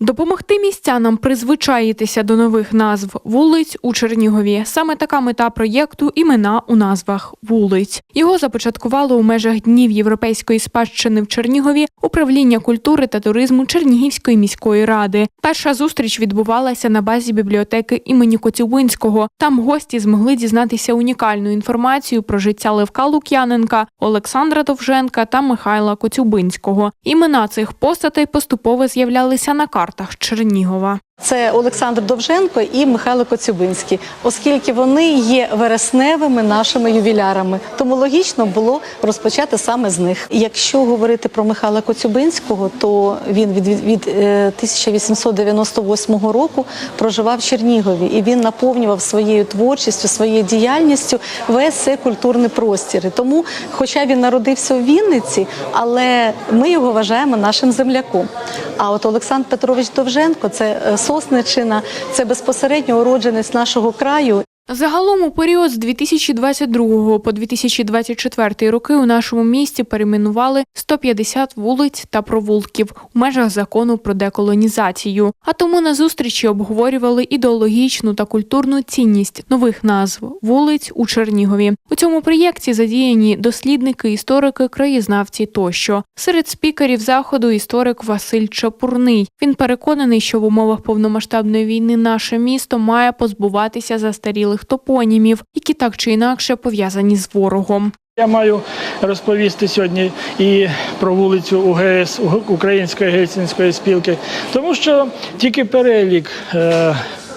Допомогти містянам призвичаїтися до нових назв вулиць у Чернігові. Саме така мета проєкту імена у назвах вулиць. Його започаткувало у межах днів європейської спадщини в Чернігові управління культури та туризму Чернігівської міської ради. Перша зустріч відбувалася на базі бібліотеки імені Коцюбинського. Там гості змогли дізнатися унікальну інформацію про життя Левка Лук'яненка, Олександра Довженка та Михайла Коцюбинського. Імена цих постатей поступово з'являлися на картах Чернігова. Це Олександр Довженко і Михайло Коцюбинський, оскільки вони є вересневими нашими ювілярами. Тому логічно було розпочати саме з них. Якщо говорити про Михайла Коцюбинського, то він від, від, від е, 1898 року проживав в Чернігові і він наповнював своєю творчістю, своєю діяльністю весь цей культурний простір. Тому, хоча він народився у Вінниці, але ми його вважаємо нашим земляком. А от Олександр Петрович Довженко це е, Сосничина, це безпосередньо уродженець нашого краю. Загалом у період з 2022 по 2024 роки у нашому місті перейменували 150 вулиць та провулків у межах закону про деколонізацію. А тому на зустрічі обговорювали ідеологічну та культурну цінність нових назв вулиць у Чернігові. У цьому проєкті задіяні дослідники, історики, краєзнавці тощо. Серед спікерів заходу історик Василь Чапурний. Він переконаний, що в умовах повномасштабної війни наше місто має позбуватися застарілих топонімів, які так чи інакше пов'язані з ворогом. Я маю розповісти сьогодні і про вулицю УГС Української гельсінської спілки, тому що тільки перелік.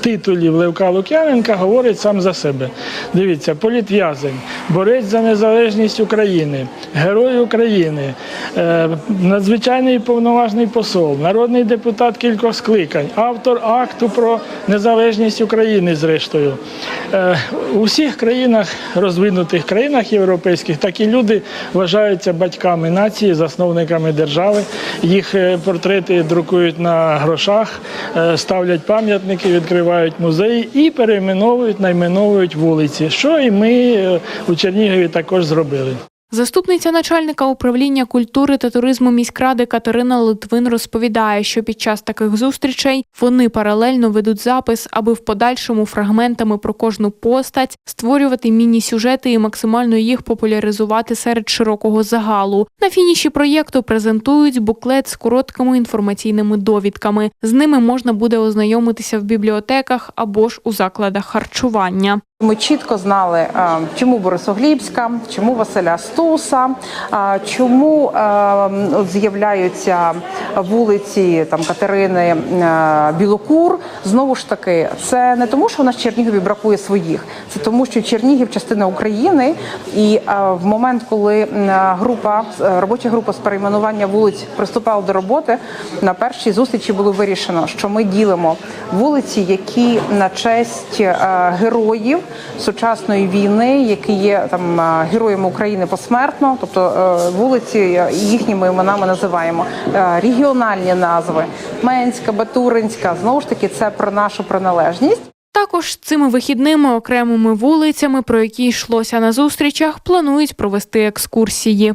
Титулів Левка Лук'яненка говорить сам за себе. Дивіться, політв'язень, борець за незалежність України, герой України, е, надзвичайний повноважний посол, народний депутат кількох скликань, автор акту про незалежність України, зрештою. Е, у всіх країнах, розвинутих країнах європейських, такі люди вважаються батьками нації, засновниками держави. Їх е, портрети друкують на грошах, ставлять пам'ятники, відкривають музеї і перейменовують, найменовують вулиці, що і ми е, у Чернігові також зробили. Заступниця начальника управління культури та туризму міськради Катерина Литвин розповідає, що під час таких зустрічей вони паралельно ведуть запис, аби в подальшому фрагментами про кожну постать створювати міні-сюжети і максимально їх популяризувати серед широкого загалу. На фініші проєкту презентують буклет з короткими інформаційними довідками. З ними можна буде ознайомитися в бібліотеках або ж у закладах харчування. Ми чітко знали, е, чому Борисоглібська, чому Василя Стуса, е, чому е, з'являються вулиці там Катерини Білокур. Знову ж таки, це не тому, що у нас в Чернігові бракує своїх, це тому, що Чернігів частина України, і в момент, коли група робоча група з перейменування вулиць приступала до роботи, на першій зустрічі було вирішено, що ми ділимо вулиці, які на честь героїв сучасної війни, які є там героями України посмертно, тобто е, вулиці е, їхніми іменами називаємо Е, регіональні назви Менська, Батуринська. Знову ж таки, це про нашу приналежність. Також цими вихідними окремими вулицями, про які йшлося на зустрічах, планують провести екскурсії.